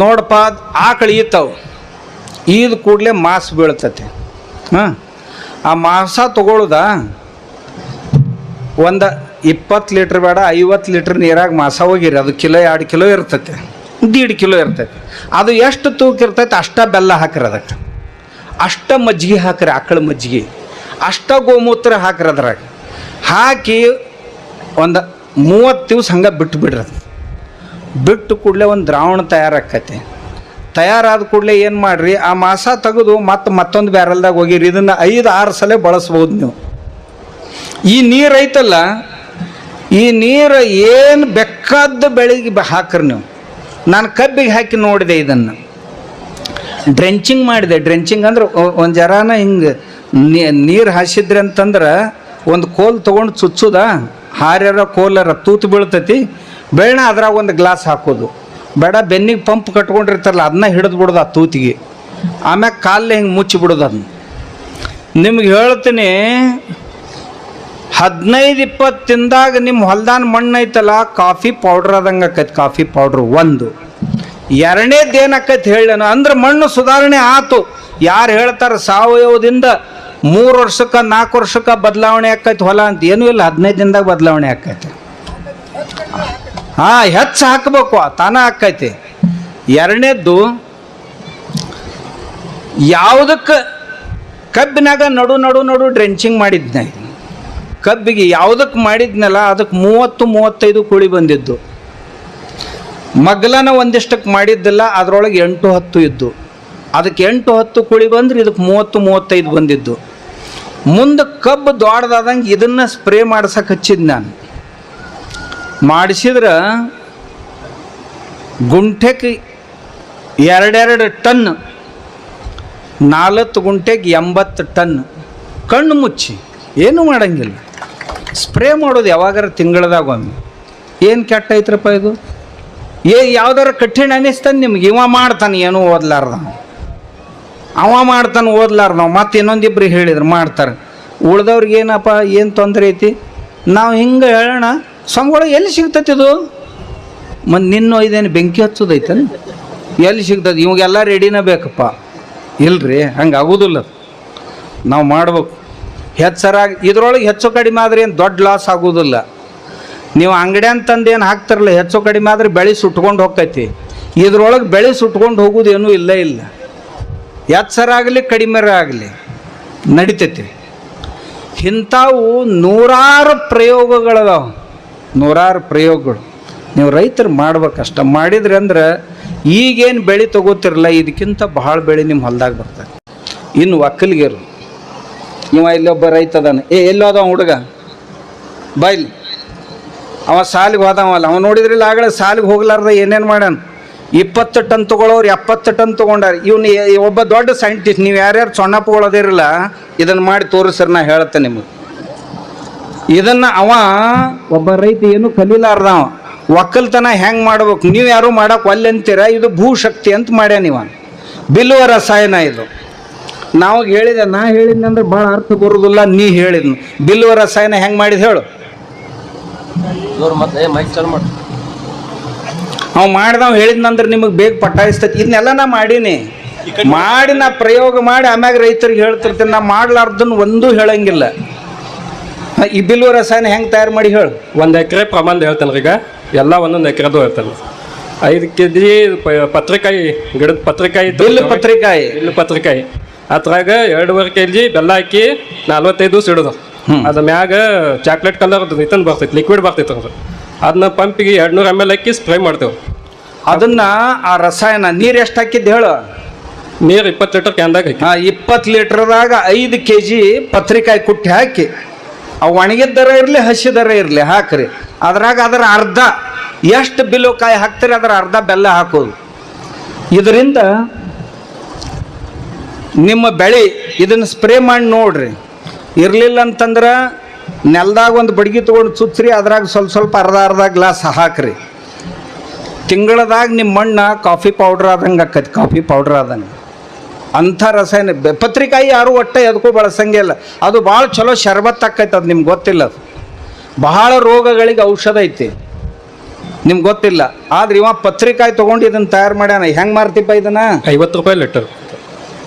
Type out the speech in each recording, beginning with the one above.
ನೋಡಪ್ಪ ಆಕಳು ಈತಾವು ಈದ ಕೂಡಲೇ ಮಾಸ ಬೀಳ್ತತಿ. ಹಾಂ, ಆ ಮಾಂಸ ತಗೊಳುದ ಒಂದು ಇಪ್ಪತ್ತು ಲೀಟ್ರ್ ಬೇಡ, ಐವತ್ತು ಲೀಟ್ರ್ ನೀರಾಗ ಮಾಸ ಹೋಗಿರಿ. ಅದು ಕಿಲೋ ಎರಡು ಕಿಲೋ ಇರ್ತೈತೆ, ದೀಡ್ ಕಿಲೋ ಇರ್ತೈತೆ. ಅದು ಎಷ್ಟು ತೂಕ ಇರ್ತೈತೆ ಅಷ್ಟ ಬೆಲ್ಲ ಹಾಕಿರಿ ಅದಕ್ಕೆ. ಅಷ್ಟ ಮಜ್ಜಿಗೆ ಹಾಕ್ರಿ, ಆಕಳ ಮಜ್ಜಿಗೆ. ಅಷ್ಟ ಗೋಮೂತ್ರ ಹಾಕ್ರಿ ಅದ್ರಾಗ. ಹಾಕಿ ಒಂದು ಮೂವತ್ತು ದಿವ್ಸ ಹಂಗೆ ಬಿಟ್ಟು ಬಿಡ್ರಿ ಬಿಟ್ಟು ಕೂಡಲೇ ಒಂದು ದ್ರಾವಣ ತಯಾರಾಕತಿ ತಯಾರಾದ ಕೂಡಲೇ ಏನು ಮಾಡಿರಿ, ಆ ಮಾಸ ತೆಗೆದು ಮತ್ತೆ ಮತ್ತೊಂದು ಬ್ಯಾರಲ್ದಾಗ ಹೋಗಿರಿ, ಇದನ್ನು ಐದು ಆರು ಸಲ ಬಳಸ್ಬೋದು ನೀವು. ಈ ನೀರು ಐತಲ್ಲ, ಈ ನೀರು ಏನು ಬೆಕ್ಕಾದ ಬೆಳಿಗ್ಗೆ ಬ- ಹಾಕ್ರಿ ನೀವು. ನಾನು ಕಬ್ಬಿಗೆ ಹಾಕಿ ನೋಡಿದೆ ಇದನ್ನು. ಡ್ರೆಂಚಿಂಗ್ ಮಾಡಿದೆ, ಡ್ರೆಂಚಿಂಗ್ ಅಂದ್ರೆ ಒಂದು ಜರಾನ ಹಿಂಗೆ ನೀರು ಹಾಸಿದ್ರಿ ಅಂತಂದ್ರೆ ಒಂದು ಕೋಲ್ ತೊಗೊಂಡು ಚುಚ್ಚುದ? ಹಾರ್ಯಾರ ಕೋಲರ, ತೂತು ಬೀಳ್ತೈತಿ. ಬೆಳ್ಳ ಅದ್ರಾಗ ಒಂದು ಗ್ಲಾಸ್ ಹಾಕೋದು. ಬೇಡ, ಬೆನ್ನಿಗೆ ಪಂಪ್ ಕಟ್ಕೊಂಡಿರ್ತಾರಲ್ಲ, ಅದನ್ನ ಹಿಡಿದು ಬಿಡೋದು ಆ ತೂತಿಗೆ. ಆಮ್ಯಾಗ ಕಾಲೇ ಹಿಂಗೆ ಮುಚ್ಚಿ ಬಿಡೋದು ಅದನ್ನ ನಿಮ್ಗೆ ಹೇಳ್ತೀನಿ, ಹದಿನೈದು ಇಪ್ಪತ್ತು ತಿಂದಾಗ ನಿಮ್ಮ ಹೊಲ್ದಾನ ಮಣ್ಣು ಐತಲ್ಲ ಕಾಫಿ ಪೌಡ್ರ್ ಆದಂಗೆ ಆಕೈತಿ, ಕಾಫಿ ಪೌಡ್ರ್ ಒಂದು. ಎರಡನೇದು ಏನಾಕೈತಿ ಹೇಳೇನು ಅಂದ್ರೆ ಮಣ್ಣು ಸುಧಾರಣೆ ಆತು. ಯಾರು ಹೇಳ್ತಾರೆ, ಸಾವಯವದಿಂದ ಮೂರು ವರ್ಷಕ್ಕೆ, ನಾಲ್ಕು ವರ್ಷಕ್ಕೆ ಬದಲಾವಣೆ ಆಕೈತಿ ಹೊಲ ಅಂತ. ಏನೂ ಇಲ್ಲ, ಹದಿನೈದು ದಿನದಾಗ ಬದಲಾವಣೆ ಆಕೈತಿ. ಹಾಂ, ಹೆಚ್ಚು ಹಾಕಬೇಕು, ತಾನ ಹಾಕೈತಿ ಎರಡನೇದ್ದು, ಯಾವುದಕ್ಕೆ ಕಬ್ಬಿನಾಗ ನಡು ನಡು ನಡು ಡ್ರೆಂಚಿಂಗ್ ಮಾಡಿದ್ನ ಕಬ್ಬಿಗೆ ಯಾವುದಕ್ಕೆ ಮಾಡಿದ್ನಲ್ಲ ಅದಕ್ಕೆ ಮೂವತ್ತು, ಮೂವತ್ತೈದು ಕುಳಿ ಬಂದಿದ್ದು. ಮಗ್ಲನ ಒಂದಿಷ್ಟಕ್ಕೆ ಮಾಡಿದ್ದಿಲ್ಲ, ಅದರೊಳಗೆ ಎಂಟು, ಹತ್ತು ಇದ್ದು. ಅದಕ್ಕೆ ಎಂಟು, ಹತ್ತು ಕುಳಿ ಬಂದ್ರೆ ಇದಕ್ಕೆ ಮೂವತ್ತು, ಮೂವತ್ತೈದು ಬಂದಿದ್ದು. ಮುಂದೆ ಕಬ್ಬು ದೊಡ್ಡದಾದಂಗೆ ಇದನ್ನು ಸ್ಪ್ರೇ ಮಾಡ್ಸಕ್ಕೆ ಹಚ್ಚಿದ್ದು ನಾನು. ಮಾಡಿಸಿದ್ರೆ ಗುಂಟೆಗೆ ಎರಡೆರಡು ಟನ್, ನಾಲ್ಕು ಗುಂಟೆಗೆ ಎಂಬತ್ತು ಟನ್. ಕಣ್ಣು ಮುಚ್ಚಿ, ಏನೂ ಮಾಡಂಗಿಲ್ಲ. ಸ್ಪ್ರೇ ಮಾಡೋದು ಯಾವಾಗಾರ ತಿಂಗಳದಾಗ ಒಮ್ಮೆ. ಏನು ಕೆಟ್ಟ ಐತ್ರಪ್ಪ ಇದು? ಏ, ಯಾವ್ದಾರ ಕಠಿಣ ಅನಿಸ್ತಾನೆ ನಿಮ್ಗೆ ಇವ ಮಾಡ್ತಾನೆ, ಏನೂ ಓದ್ಲಾರ್ದ ಅವ ಮಾಡ್ತಾನೆ ಓದ್ಲಾರ್ದವ ಮತ್ತೆ ಇನ್ನೊಂದಿಬ್ರಿಗೆ ಹೇಳಿದ್ರು, ಮಾಡ್ತಾರೆ. ಉಳ್ದವ್ರಿಗೆ ಏನಪ್ಪ, ಏನು ತೊಂದರೆ ಐತಿ? ನಾವು ಹಿಂಗೆ ಹೇಳೋಣ ಸ್ವಾಮಿಗಳು ಎಲ್ಲಿ ಸಿಗ್ತೈತಿ ಇದು ಮತ್ತು ನಿನ್ನ ಇದೇನು ಬೆಂಕಿ ಹಚ್ಚೋದೈತನ? ಎಲ್ಲಿ ಸಿಗ್ತದೆ ಇವಾಗೆಲ್ಲ ರೆಡಿನ ಬೇಕಪ್ಪ. ಇಲ್ರಿ, ಹಂಗೆ ಆಗೋದಿಲ್ಲ. ನಾವು ಮಾಡ್ಬೇಕು. ಹೆಚ್ಚರಾಗಿ ಇದ್ರೊಳಗೆ ಹೆಚ್ಚು ಕಡಿಮೆ ಆದ್ರೆ ಏನು ದೊಡ್ಡ ಲಾಸ್ ಆಗೋದಿಲ್ಲ. ನೀವು ಅಂಗಡಿ ಅಂತಂದು ಏನು ಹಾಕ್ತಿರಲ್ಲ, ಹೆಚ್ಚು ಕಡಿಮೆ ಆದರೆ ಬೆಳೆ ಸುಟ್ಕೊಂಡು ಹೋಗ್ತೈತಿ. ಇದ್ರೊಳಗೆ ಬೆಳೆ ಸುಟ್ಕೊಂಡು ಹೋಗೋದೇನೂ ಇಲ್ಲ ಇಲ್ಲ. ಎಚ್ಚರಾಗಲಿ ಕಡಿಮೆ ಆಗಲಿ, ನಡಿತೈತಿ. ಇಂಥವು ನೂರಾರು ಪ್ರಯೋಗಗಳದಾವ. ನೂರಾರು ಪ್ರಯೋಗಗಳು. ನೀವು ರೈತರು ಮಾಡ್ಬೇಕಷ್ಟ. ಮಾಡಿದ್ರಿ ಅಂದ್ರೆ ಈಗೇನು ಬೆಳೆ ತಗೋತಿರಲ್ಲ, ಇದಕ್ಕಿಂತ ಭಾಳ ಬೆಳೆ ನಿಮ್ಮ ಹೊಲ್ದಾಗ ಬರ್ತದೆ. ಇನ್ನು ಒಕ್ಕಲಿಗೆರು. ನೀವು ಇಲ್ಲೊಬ್ಬ ರೈತ ಅದಾನ. ಏ ಎಲ್ಲೋದ ಹುಡುಗ? ಬೈಲ್ ಅವ ಸಾಲಿಗೆ ಹೋದವಲ್ಲ ಅವ ನೋಡಿದ್ರಿಲ್ಲ ಆಗಲೇ ಸಾಲಿಗೆ ಹೋಗ್ಲಾರ್ದ ಏನೇನು ಮಾಡ್ಯಾನ? ಇಪ್ಪತ್ತು ಟನ್ ತೊಗೊಳೋರು, ಎಪ್ಪತ್ತು ಟನ್ ತೊಗೊಂಡಾರ. ಇವ್ನು ಒಬ್ಬ ದೊಡ್ಡ ಸೈಂಟಿಸ್ಟ್ ನೀವು ಯಾರ್ಯಾರು ಸೊಣ್ಣಪ್ಪಗಳದಿರಲ್ಲ ಇದನ್ನು ಮಾಡಿ ತೋರಿಸ್ರಿ, ನಾ ಹೇಳ್ತೆ ನಿಮಗೆ. ಇದನ್ನು ಅವ ಒಬ್ಬ ರೈತ ಏನು ಕಲೀಲಾರ್ದ ಅವ. ಒಕ್ಕಲ್ತನ ಹೆಂಗ್ ಮಾಡ್ಬೇಕು? ನೀವು ಯಾರು ಮಾಡಕ್ ಒಲ್ಲೆ ಅಂತೀರ? ಇದು ಭೂಶಕ್ತಿ ಅಂತ ಮಾಡ್ಯಾನಿವ ಬಿಲ್ಲುವ ರಸಾಯನ ಇದು. ನಾವು ಹೇಳಿದೆ ನಾ ಹೇಳಿದ್ನಂದ್ರೆ ಭಾಳ ಅರ್ಥ ಬರೋದಿಲ್ಲ ನೀ ಹೇಳಿದ್ನು. ಬಿಲ್ಲುವ ರಸಾಯನ ಹೆಂಗೆ ಮಾಡಿದ್ ಹೇಳು. ಅವ್ ಮಾಡಿದವ್ ಹೇಳಿದ್ನಂದ್ರೆ ನಿಮಗೆ ಬೇಗ ಪಟ್ಟಾಯಿಸ್ತೈತಿ. ಇದನ್ನೆಲ್ಲ ನಾ ಮಾಡೀನಿ. ಮಾಡಿ ನಾ ಪ್ರಯೋಗ ಮಾಡಿ ಆಮ್ಯಾಗ ರೈತರಿಗೆ ಹೇಳ್ತಿರ್ತೀನಿ ನಾ ಮಾಡ್ಲಾರ್ದನ್ನ ಒಂದೂ ಹೇಳಂಗಿಲ್ಲ. ಈ ಬಿಲ್ವ ರಸಾಯನ ಹೆಂಗೆ ತಯಾರು ಮಾಡಿ ಹೇಳು. ಒಂದು ಎಕರೆ ಪ್ರಮಾಣ ಹೇಳ್ತಾನೆ ಈಗ. ಎಲ್ಲ ಒಂದೊಂದು ಎಕರೆದು ಹೇಳ್ತಾನೆ ಐದು ಕೆ ಜಿ ಪತ್ರಿಕಾಯಿ ಗಿಡದ ಪತ್ರಿಕಾಯಿ ಬಿಲ್ಲು ಪತ್ರಿಕಾಯಿ. ಬಿಲ್ಲು ಪತ್ರಿಕಾಯಿ. ಅದ್ರಾಗ ಎರಡೂವರೆ ಕೆ ಜಿ ಬೆಲ್ಲ ಹಾಕಿ ನಲ್ವತ್ತೈದು ದಿವಸ ಇಡೋದು ಹ್ಮ್. ಅದ್ರ ಮ್ಯಾಗ ಚಾಕ್ಲೇಟ್ ಕಲರ್ ಇದನ್ನ ಬರ್ತೈತಿ ಲಿಕ್ವಿಡ್ ಬರ್ತೈತೆ ಅದು. ಅದನ್ನ ಪಂಪಿಗೆ ಎರಡು ನೂರು ಎಂ ಎಲ್ ಹಾಕಿ ಸ್ಪ್ರೇ ಮಾಡ್ತೇವೆ. ಅದನ್ನ ಆ ರಸಾಯನ ನೀರು ಎಷ್ಟು ಹಾಕಿದ್ದು ಹೇಳು. ನೀರು ಇಪ್ಪತ್ತು ಲೀಟರ್ ಕ್ಯಾನ್ದಾಗ ಹಾಕಿ. ಇಪ್ಪತ್ತು ಲೀಟರ್ದಾಗ ಐದು ಕೆ ಜಿ ಪತ್ರಿಕಾಯಿ ಕುಟ್ಟಿ ಹಾಕಿ. ಒಣಗಿದ್ದರ ಇರಲಿ, ಹಸಿದರ ಇರಲಿ, ಹಾಕ್ರಿ. ಅದ್ರಾಗ ಅದರ ಅರ್ಧ, ಎಷ್ಟು ಬಿಲ್ಲು ಕಾಯಿ ಹಾಕ್ತೀರಿ, ಅದರ ಅರ್ಧ ಬೆಲ್ಲ ಹಾಕೋದು. ಇದರಿಂದ ನಿಮ್ಮ ಬೆಳೆ ಇದನ್ನು ಸ್ಪ್ರೇ ಮಾಡಿ ನೋಡ್ರಿ. ಇರಲಿಲ್ಲ ಅಂತಂದ್ರೆ ನೆಲದಾಗ ಒಂದು ಬಡ್ಗಿ ತೊಗೊಂಡು ಚುಚ್ಚ್ರಿ ಅದ್ರಾಗ ಸ್ವಲ್ಪ ಸ್ವಲ್ಪ ಅರ್ಧ ಅರ್ಧ ಗ್ಲಾಸ್ ಹಾಕ್ರಿ. ತಿಂಗಳದಾಗ ನಿಮ್ಮ ಮಣ್ಣು ಕಾಫಿ ಪೌಡ್ರ್ ಆದಂಗೆ ಆಕತಿ, ಕಾಫಿ ಪೌಡ್ರ್ ಆದಂಗೆ. ಅಂಥ ರಸಾಯನ ಬೆ- ಪತ್ರಿಕಾಯಿ ಯಾರು ಒಟ್ಟೆ ಎದಕ್ಕೂ ಬಳಸಂಗೆ ಇಲ್ಲ. ಅದು ಭಾಳ ಚಲೋ ಶರ್ಬತ್ ಆಕೈತೆ ಅದು ನಿಮ್ಗೆ ಗೊತ್ತಿಲ್ಲ ಅದು. ಬಹಳ ರೋಗಗಳಿಗೆ ಔಷಧ ಐತಿ. ನಿಮ್ಗೆ ಗೊತ್ತಿಲ್ಲ. ಆದ್ರೆ ಇವ ಪತ್ರಿಕಾಯಿ ತೊಗೊಂಡು ಇದನ್ನು ತಯಾರು ಮಾಡ್ಯಾನ. ಹೆಂಗೆ ಮಾರ್ತಿಪ್ಪ ಇದನ್ನ? ಐವತ್ತು ರೂಪಾಯಿ ಲೀಟರ್.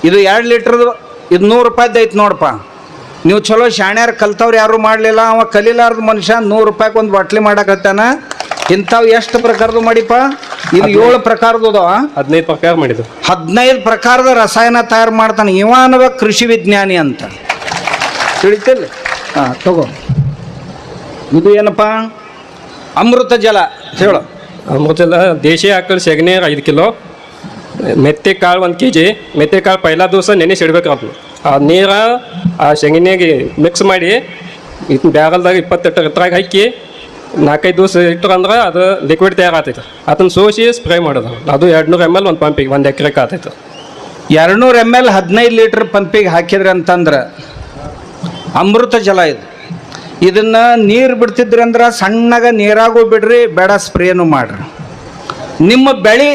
ಇದು ಎರಡು ಲೀಟ್ರದ್ದು ಇದು ನೂರು ರೂಪಾಯ್ದು ಐತೆ ನೋಡಪ್ಪ ನೀವು ಚಲೋ ಶಾಣ್ಯಾರ ಕಲ್ತವ್ರು ಯಾರು ಮಾಡಲಿಲ್ಲ. ಅವ ಕಲೀಲಾರ್ದ ಮನುಷ್ಯ ನೂರು ರೂಪಾಯಿಗೆ ಒಂದು ಬಾಟ್ಲಿ ಮಾಡಕತ್ತಾನ. ಇಂಥವು ಎಷ್ಟು ಪ್ರಕಾರದ್ದು ಮಾಡಿಪ್ಪ? ಇದು ಏಳು ಪ್ರಕಾರದ ಹದಿನೈದು ಪ್ರಕಾರ ಮಾಡಿದ್ರು. ಹದಿನೈದು ಪ್ರಕಾರದ ರಸಾಯನ ತಯಾರು ಮಾಡ್ತಾನೆ. ಇವಾನವ ಅನ್ನುವ ಕೃಷಿ ವಿಜ್ಞಾನಿ ಅಂತ. ತಿಳಿತಿಲ್ಲ? ಹಾಂ ತಗೋ. ಇದು ಏನಪ್ಪ? ಅಮೃತ ಜಲ. ಹೇಳು. ಜಲ ದೇಶಿ ಆಕಳು ಸೆಗಣಿ ಐದು ಕಿಲೋ. ಮೆತ್ತೆ ಕಾಳು ಒಂದು ಕೆ ಜಿ ಮೆತ್ತೆ ಕಾಳು ಪೈಲ ದಿವಸ ನೆನೆಸಿ ಇಡ್ಬೇಕು ಅದು ಆ ನೀರ ಆ ಸೆಗಣಿಗೆ ಮಿಕ್ಸ್ ಮಾಡಿ ಇದು ಬ್ಯಾರಲ್ದಾಗ ಇಪ್ಪತ್ತೆಂಟು ಎತ್ತರಾಗ ಹಾಕಿ ನಾಲ್ಕೈದು ದಿವಸ ಇಟ್ಟರಂದ್ರೆ ಅದು ಲಿಕ್ವಿಡ್ ತಯಾರಾಗ್ತೈತೆ ಅದನ್ನ ಸೋಸಿ ಸ್ಪ್ರೇ ಮಾಡೋದು. ಅದು ಎರಡು ನೂರು ಎಂ ಎಲ್ ಒಂದು ಪಂಪಿಗೆ ಒಂದು ಎಕರೆಗೆ ಆತೈತೆ ಎರಡ್ನೂರು ಎಂ ಎಲ್ ಹದಿನೈದು ಲೀಟ್ರ್ ಪಂಪಿಗೆ ಹಾಕಿದ್ರಿ ಅಂತಂದ್ರೆ ಅಮೃತ ಜಲ ಇದು. ಇದನ್ನು ನೀರು ಬಿಡ್ತಿದ್ರಿ ಅಂದ್ರೆ ಸಣ್ಣಗ ನೀರಾಗೂ ಬಿಡ್ರಿ ಬೇಡ ಸ್ಪ್ರೇನು ಮಾಡ್ರಿ. ನಿಮ್ಮ ಬೆಳೆ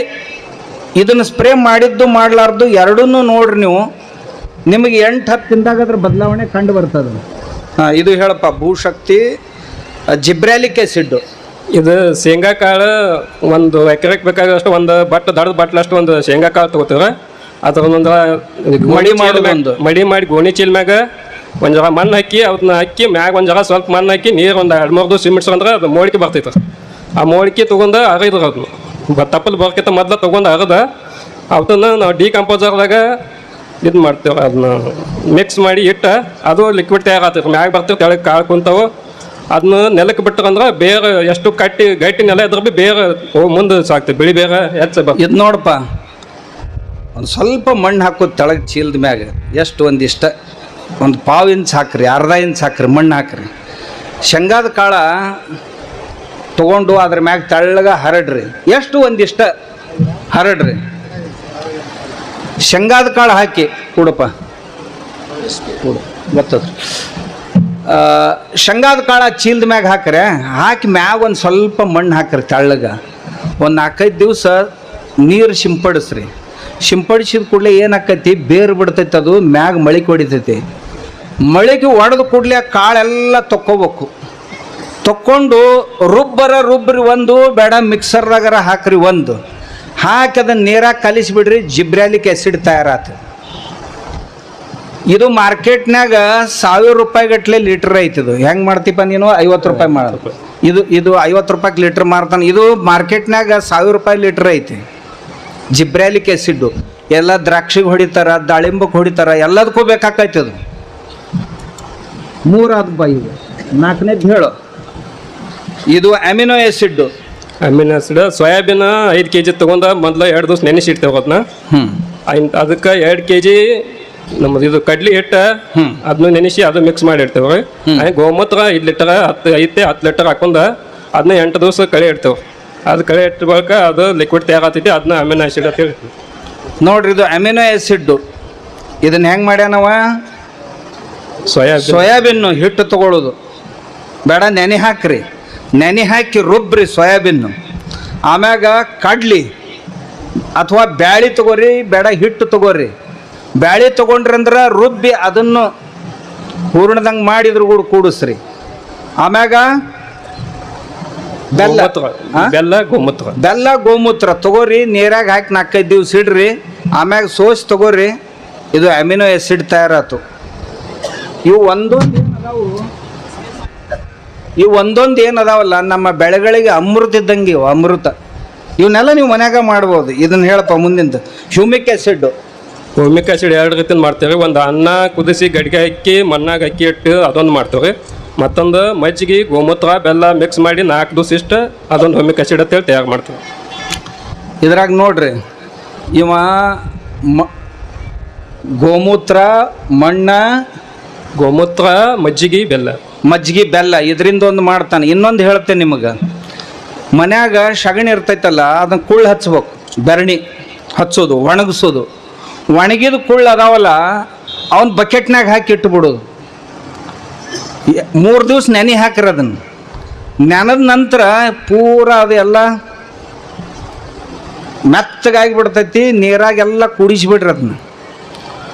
ಇದನ್ನು ಸ್ಪ್ರೇ ಮಾಡಿದ್ದು ಮಾಡಲಾರ್ದು ಎರಡೂ ನೋಡ್ರಿ ನೀವು. ನಿಮಗೆ ಎಂಟು ಹತ್ತು ದಿನದಾಗ ಅದ್ರ ಬದಲಾವಣೆ ಕಂಡು ಬರ್ತದೆ. ಹಾಂ ಇದು ಹೇಳಪ್ಪ ಭೂಶಕ್ತಿ ಜಿಬ್ರಾಲಿಕ್ ಆ್ಯಸಿಡ್ಡು ಇದು ಶೇಂಗಾ ಕಾಳು ಒಂದು ಎಕರೆಗೆ ಬೇಕಾಗಷ್ಟು ಒಂದು ಬಟ್ ದಡದ ಬಟ್ಲಷ್ಟು ಒಂದು ಶೇಂಗಾ ಕಾಳು ತಗೋತೀರ ಅದ್ರ ಒಂದು ಮಡಿ ಒಂದು. ಮಡಿ ಮಾಡಿ ಗೋಣಿ ಚೀಲ ಮ್ಯಾಗ ಒಂದು ಜರ ಮಣ್ಣು ಹಾಕಿ ಅದನ್ನ ಹಾಕಿ ಮ್ಯಾಗ ಒಂದು ಜರ ಸ್ವಲ್ಪ ಮಣ್ಣು ಹಾಕಿ ನೀರು ಒಂದು ಎರಡು ಮೂರು ದಿವಸ ಸಿಮಿಟ್ಸ್ಕೊಂಡ್ರೆ ಅದು ಮೋಳಿಕೆ ಬರ್ತೈತೆ. ಆ ಮೋಳಿಕೆ ತೊಗೊಂಡು ಅಗೈದ್ರ ಅದು. ತಪ್ಪಲು ಬರ್ಕಿಂತ ಮೊದ್ಲು ತೊಗೊಂಡು ಅರದ ಅದನ್ನು ನಾವು ಡಿಕಂಪೋಸರ್ದಾಗ ಇದು ಮಾಡ್ತೇವೆ ಅದನ್ನ ಮಿಕ್ಸ್ ಮಾಡಿ ಇಟ್ಟು ಅದು ಲಿಕ್ವಿಡ್ ತಯಾರಾಗ್ತೈತೆ. ಮ್ಯಾಗ ಬರ್ತೀವಿ ಕೆಳಗೆ ಕಾಳು ಕುಂತಾವು. ಅದನ್ನ ನೆಲಕ್ಕೆ ಬಿಟ್ಟರಂದ್ರೆ ಬೇರೆ ಎಷ್ಟು ಕಟ್ಟಿ, ಗಟ್ಟಿ ನೆಲ ಇದ್ರೆ ಬಿ ಬೇರೆ ಮುಂದೆ ಸಾಕ್ತದೆ, ಬಿಳಿ ಬೇರೆ ಹೆಚ್ಚು ಇದು ನೋಡಪ್ಪ, ಒಂದು ಸ್ವಲ್ಪ ಮಣ್ಣು ಹಾಕೋದು ತೆಳಗೆ ಚೀಲದ ಮ್ಯಾಗ ಎಷ್ಟು ಒಂದಿಷ್ಟ ಒಂದು ಪಾವು ಇಂಚ್ ಹಾಕ್ರಿ, ಅರ್ಧ ಇಂಚ್ ಹಾಕ್ರಿ, ಮಣ್ಣು ಹಾಕ್ರಿ. ಶೇಂಗಾದ ಕಾಳ ತಗೊಂಡು ಅದ್ರ ಮ್ಯಾಗ ತೆಳ್ಳಗ ಹರಡ್ರಿ, ಎಷ್ಟು ಒಂದಿಷ್ಟ ಹರಡ್ರಿ. ಶೇಂಗಾದ ಕಾಳು ಹಾಕಿ ಕೂಡಪ್ಪ. ಗೊತ್ತದ್ರಿ. ಗೊತ್ತದ ಶೇಂಗಾದ ಕಾಳ ಚೀಲ್ದ ಮ್ಯಾಗ ಹಾಕ್ರೆ, ಹಾಕಿ ಮ್ಯಾಗ ಒಂದು ಸ್ವಲ್ಪ ಮಣ್ಣು ಹಾಕ್ರಿ ತಳ್ಳಗೆ. ಒಂದು ನಾಲ್ಕೈದು ದಿವಸ ನೀರು ಸಿಂಪಡಿಸ್ರಿ ಸಿಂಪಡಿಸಿದ ಕೂಡಲೇ ಏನಾಕೈತಿ? ಬೇರು ಬಿಡ್ತೈತೆ ಅದು, ಮ್ಯಾಗ ಮಳೆ ಹೊಡಿತೈತಿ ಮಳಿಗೆ ಒಡೆದ ಕೂಡಲೇ ಕಾಳೆಲ್ಲ ತೊಕ್ಕೋಬೇಕು. ತೊಕ್ಕೊಂಡು ರುಬ್ಬರ ರುಬ್ಬ್ರಿ ಒಂದು, ಬೇಡ ಮಿಕ್ಸರ್ದಾಗರ ಹಾಕ್ರಿ ಒಂದು. ಹಾಕಿ ಅದನ್ನು ನೀರಾಗಿ ಕಲಿಸಿಬಿಡ್ರಿ, ಜಿಬ್ರ್ಯಾಲಿಕ್ ಆ್ಯಸಿಡ್ ತಯಾರಾತು. ಇದು ಮಾರ್ಕೆಟ್ನಾಗ ಸಾವಿರ ರೂಪಾಯಿ ಗಟ್ಲೆ ಲೀಟ್ರ್ ಐತಿದು ಹೆಂಗೆ ಮಾಡ್ತೀಪ ನೀನು? ಐವತ್ತು ರೂಪಾಯಿ ಮಾಡೋದು ಇದು ಇದು ಐವತ್ತು ರೂಪಾಯಿ ಲೀಟ್ರ್ ಮಾರ್ತಾನೆ. ಇದು ಮಾರ್ಕೆಟ್ನಾಗ ಸಾವಿರ ರೂಪಾಯಿ ಲೀಟ್ರ್ ಐತಿ. ಜಿಬ್ರಾಲಿಕ್ ಆ್ಯಸಿಡ್ಡು ಎಲ್ಲ ದ್ರಾಕ್ಷಿಗೆ ಹೊಡಿತಾರ ದಾಳಿಂಬಕ್ಕೆ ಹೊಡಿತಾರ ಎಲ್ಲದಕ್ಕೂ ಬೇಕಾಕೈತಿ ಅದು ಮೂರಾದ ಬಾಯಿ ನಾಲ್ಕನೇದು ಹೇಳು. ಇದು amino acid amino acid soybean ಐದು ಕೆ ಜಿ ತೊಗೊಂಡ ಮೊದಲು ಎರಡು ದಿವಸ ನೆನೆಸಿ ಇಡ್ತೇವೆ ಅದನ್ನ ಅದಕ್ಕೆ ಎರಡು ಕೆ ಜಿ ನಮ್ಮದು ಇದು ಕಡ್ಲಿ ಹಿಟ್ಟು. ಅದನ್ನ ನೆನೆಸಿ ಅದು ಮಿಕ್ಸ್ ಮಾಡಿ ಇಡ್ತೇವೆ ಗೋಮೂತ್ರ ಐದು ಲೀಟರ್ ಹತ್ತು ಐತೆ ಹತ್ತು ಲೀಟರ್ ಹಾಕೊಂಡು ಅದನ್ನ ಎಂಟು ದಿವಸ ಕಳೆ ಇಡ್ತೇವೆ. ಅದು ಕಳೆ ಇಟ್ಟ ಬಳಿಕ ಅದು ಲಿಕ್ವಿಡ್ ತಯಾರಾಗ್ತೈತಿ ಅದನ್ನ ಅಮೆನೋ ಆಸಿಡ್ ಅಂತ ಹೇಳಿ ನೋಡ್ರಿ ಇದು ಅಮಿನೋ ಆ್ಯಸಿಡ್ಡು ಇದನ್ನ ಹೆಂಗೆ ಮಾಡ್ಯಾನವ ಸೋಯಾ ಸೋಯಾಬೀನು. ಹಿಟ್ಟು ತಗೊಳ್ಳೋದು ಬೇಡ ನೆನೆ ಹಾಕ್ರಿ. ನೆನೆ ಹಾಕಿ ರುಬ್ಬ್ರಿ ಸೋಯಾಬೀನು. ಆಮ್ಯಾಗ ಕಡ್ಲಿ ಅಥವಾ ಬ್ಯಾಳಿ ತಗೋರಿ ಬೇಡ ಹಿಟ್ಟು ತಗೋರಿ. ಬ್ಯಾಳಿ ತಗೊಂಡ್ರಿ ಅಂದ್ರೆ ರುಬ್ಬಿ ಅದನ್ನು ಹೂರ್ಣದಂಗೆ ಮಾಡಿದ್ರು ಕೂಡ ಕೂಡಿಸ್ರಿ. ಆಮ್ಯಾಗ ಬೆಲ್ಲ? ಬೆಲ್ಲ ಗೋಮೂತ್ರ. ಬೆಲ್ಲ ಗೋಮೂತ್ರ ತಗೋರಿ ನೀರಾಗ ಹಾಕಿ ನಾಲ್ಕೈದು ದಿವ್ಸ ಇಡ್ರಿ. ಆಮ್ಯಾಗ ಸೋಸ್ ತಗೋರಿ ಇದು ಅಮಿನೋ ಆ್ಯಸಿಡ್ ತಯಾರಾತು. ಇವು ಒಂದೊಂದು ಏನು ಅದಾವು? ಇವು ಒಂದೊಂದು ಏನು ಅದಾವಲ್ಲ ನಮ್ಮ ಬೆಳೆಗಳಿಗೆ ಅಮೃತ ಇದ್ದಂಗೆ ಇವು ಅಮೃತ. ಇವನ್ನೆಲ್ಲ ನೀವು ಮನ್ಯಾಗ ಮಾಡ್ಬೋದು ಇದನ್ನು ಹೇಳಪ್ಪ ಮುಂದಿಂದು. ಹ್ಯೂಮಿಕ್ ಆ್ಯಸಿಡ್ ಆಸಿಡ್ ಎರಡು ರೀತಿ ಮಾಡ್ತೇವೆ. ಒಂದು ಅನ್ನ ಕುದಿಸಿ ಗಡಿಗೆ ಹಾಕಿ ಮಣ್ಣಾಗ ಅಕ್ಕಿ ಇಟ್ಟು ಅದೊಂದು ಮಾಡ್ತೇವೆ. ಮತ್ತೊಂದು ಮಜ್ಜಿಗೆ ಗೋಮೂತ್ರ ಬೆಲ್ಲ ಮಿಕ್ಸ್ ಮಾಡಿ ನಾಲ್ಕು ದಿವಸ ಇಷ್ಟು ಅದೊಂದು ಹುಮಿಕ್ ಆಸಿಡ್ ಅಂತೇಳಿ ತಯಾರು ಮಾಡ್ತೇವೆ. ಇದ್ರಾಗ ನೋಡ್ರಿ ಇವ ಮ ಗೋಮೂತ್ರ ಮಣ್ಣ ಗೋಮೂತ್ರ ಮಜ್ಜಿಗೆ ಬೆಲ್ಲ. ಮಜ್ಜಿಗೆ ಬೆಲ್ಲ ಇದರಿಂದ ಒಂದು ಮಾಡ್ತಾನೆ. ಇನ್ನೊಂದು ಹೇಳ್ತೇನೆ ನಿಮಗೆ. ಮನ್ಯಾಗ ಸಗಣಿ ಇರ್ತೈತಲ್ಲ ಅದನ್ನ ಕುಳ್ಳು ಹಚ್ಬೇಕು. ಬೆರಣಿ ಹಚ್ಚೋದು ಒಣಗಿಸೋದು. ಒಣಗಿದ ಕುಳ್ಳು ಅದಾವಲ್ಲ, ಅವನ್ ಬಕೆಟ್ನಾಗ ಹಾಕಿ ಇಟ್ಬಿಡೋದು. ಮೂರು ದಿವ್ಸ ನೆನೆ ಹಾಕ್ರಿ ಅದನ್ನು. ನೆನದ ನಂತರ ಪೂರ ಅದೆಲ್ಲ ಮೆತ್ತಗಾಗಿ ಬಿಡ್ತೈತಿ ನೀರಾಗೆಲ್ಲ ಕುಡಿಸಿಬಿಡ್ರಿ ಅದನ್ನ.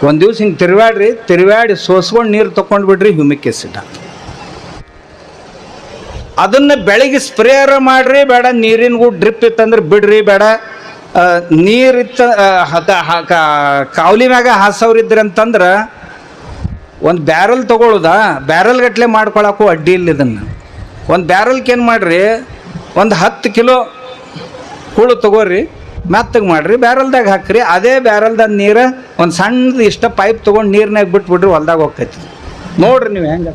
ಒಂದು ದಿವ್ಸ ಹಿಂಗೆ ತಿರುವಾಡ್ರಿ ತಿರುವಾಡಿ ಸೋಸ್ಕೊಂಡು ನೀರು ತೊಗೊಂಡು ಬಿಡ್ರಿ ಹ್ಯೂಮಿಕ್ ಆ್ಯಸಿಡ್ ಅದನ್ನ ಬೆಳಗ್ಗೆ ಸ್ಪ್ರೇಯರ್ ಮಾಡ್ರಿ, ಬೇಡ ನೀರಿನ ಕೂಡ ಡ್ರಿಪ್ ಇತ್ತಂದ್ರೆ ಬಿಡ್ರಿ, ಬೇಡ. ನೀರಿತ್ತ ಕಾವಲಿ ಮ್ಯಾಗ ಹಾಸವ್ರಿದ್ರಿ ಅಂತಂದ್ರೆ ಒಂದು ಬ್ಯಾರಲ್ ತೊಗೊಳುದ, ಬ್ಯಾರಲ್ ಗಟ್ಲೆ ಮಾಡ್ಕೊಳಕ್ಕೂ ಅಡ್ಡಿ ಇಲ್ಲ ಇದನ್ನು. ಒಂದು ಬ್ಯಾರಲ್ಗೆ ಏನು ಮಾಡ್ರಿ, ಒಂದು ಹತ್ತು ಕಿಲೋ ಹುಳು ತಗೋರಿ, ಮೆತ್ತಗೆ ಮಾಡ್ರಿ, ಬ್ಯಾರಲ್ದಾಗ ಹಾಕ್ರಿ, ಅದೇ ಬ್ಯಾರಲ್ದಾಗ ನೀರು ಒಂದು ಸಣ್ಣದು ಇಷ್ಟ ಪೈಪ್ ತೊಗೊಂಡು ನೀರ್ನಾಗ ಬಿಟ್ಬಿಡ್ರಿ ಹೊಲ್ದಾಗ ಹೋಗ್ತೈತಿ. ನೋಡ್ರಿ ನೀವು ಹೆಂಗೆ